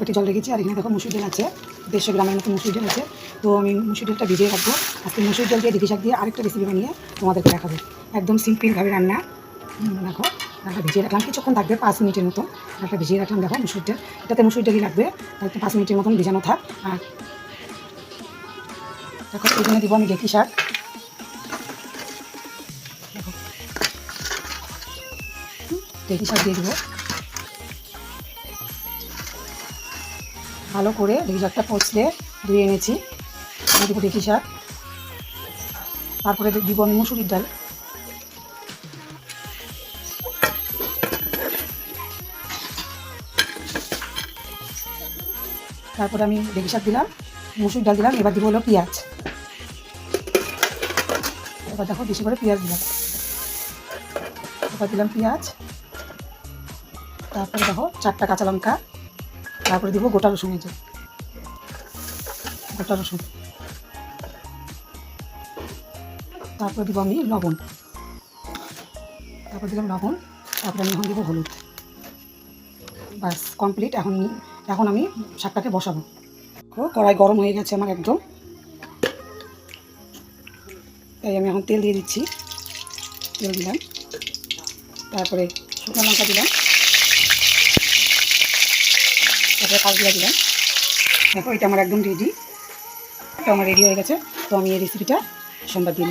বাটি জল রেখেছি, আর এখানে দেখো মুসুর ডাল আছে, দেড়শো গ্রামের মতো মুসুর ডাল আছে। তো আমি মুসুর ডালটা ভিজিয়ে রাখব আজকে মুসুর ডাল দিয়ে ঢেঁকি শাক দিয়ে আরেকটা রেসিপি বানিয়ে তোমাদেরকে দেখাবো। একদম সিম্পলভাবে রান্না। দেখো, ডালটা ভিজিয়ে রাখলাম, কিছুক্ষণ থাকবে পাঁচ মিনিটের মতো। ডালটা ভিজিয়ে রাখলাম, দেখো মুসুর ডাল, এটাতে মুসুর ডালই লাগবে, তাহলে পাঁচ মিনিটের মতন ভিজানো থাক। আর দেখো এখানে দিব আমি ঢেঁকি শাক। দেখো। শাক দিয়ে দেবো। ভালো করে ঢেঁকি শাকটা পচলে ধুয়ে এনেছি। দেবো ঢেঁকি শাক তারপরে দিব আমি মুসুরির ডাল। তারপরে আমি ঢেঁকি শাক দিলাম মুসুর ডাল দিলাম, এবার দিব হলো পেঁয়াজ। এবার দেখো বেশি করে পেঁয়াজ দিলাম। এবার দিলাম পেঁয়াজ। তারপরে দেখো চারটা কাঁচা লঙ্কা। তারপরে দিব গোটা রসুন এই যে। গোটা রসুন। তারপরে দিব আমি লবণ। তারপর দিলাম লবণ, তারপরে আমি এখন দিব হলুদ। বাস কমপ্লিট এখন এখন আমি শাকটাকে বসাবো। কড়াই গরম হয়ে গেছে আমার একদম। তাই আমি এখন তেল দিয়ে দিচ্ছি। তেল দিলাম। তারপরে শুকনো লঙ্কা দিলাম। তারপরে কালজিরা দিলাম দেখো, এটা আমার একদম রেডি এটা আমার রেডি হয়ে গেছে। তো আমি এই রেসিপিটা সোমবার দিন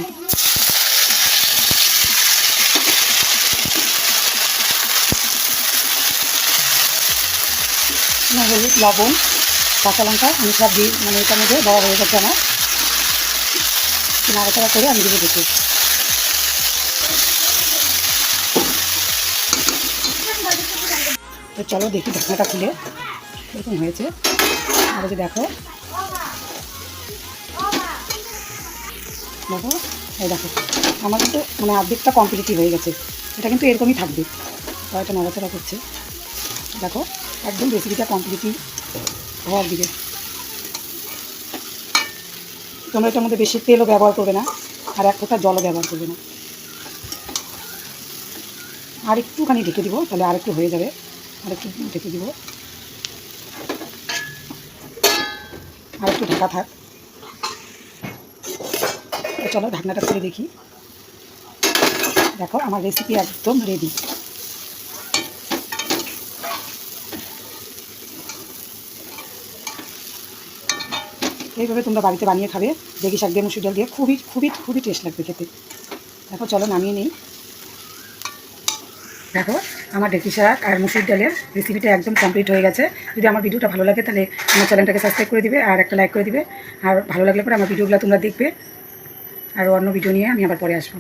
হলুদ, লবণ, কাঁচা লঙ্কা, আমি সব দিই মানে এটার মধ্যে দেওয়া হয়ে গেছে আমার। নাড়াচাড়া করে আমি দেবো দেখি। তো চলো দেখি ঢাকনাটা খুলে। এরকম হয়েছে। আর যে দেখো। দেখো, এই দেখো। আমার কিন্তু মানে অর্ধেকটা কম্পিটিটিভ হয়ে গেছে। এটা কিন্তু এরকমই থাকবে। কয়েকটা নড়াচড়া করছে। দেখো, একদম রেসিপিটা কম্পিটিটিভ হওয়ার দিকে। তোমরা এটার মধ্যে বেশি তেলও ব্যবহার করবে না, আর এক ফোঁটা জলও ব্যবহার করবে না। আর একটুখানি ঢেকে দিব, তাহলে আর একটু হয়ে যাবে। আর একটু ঢেকে দিব। আর একটু ঢাকা থাক। চলো ঢাকনাটা খুলে দেখি। দেখো, আমার রেসিপি একদম রেডি এইভাবে তোমরা বাড়িতে বানিয়ে খাবে। দেখি শাক দিয়ে, মুসুর ডাল দিয়ে, খুবই খুবই খুবই টেস্ট লাগবে খেতে। দেখো, চলো নামিয়ে নিই। দেখো, আমার ডেকি শাক আর মুসুর ডালের রেসিপিটা একদম কমপ্লিট হয়ে গেছে। যদি আমার ভিডিওটা ভালো লাগে তাহলে আমার চ্যানেলটাকে সাবস্ক্রাইব করে দিবে আর একটা লাইক করে দিবে। আর ভালো লাগলে পরে আমার ভিডিওগুলো তোমরা দেখবে। আর অন্য ভিডিও নিয়ে আমি আবার পরে আসব।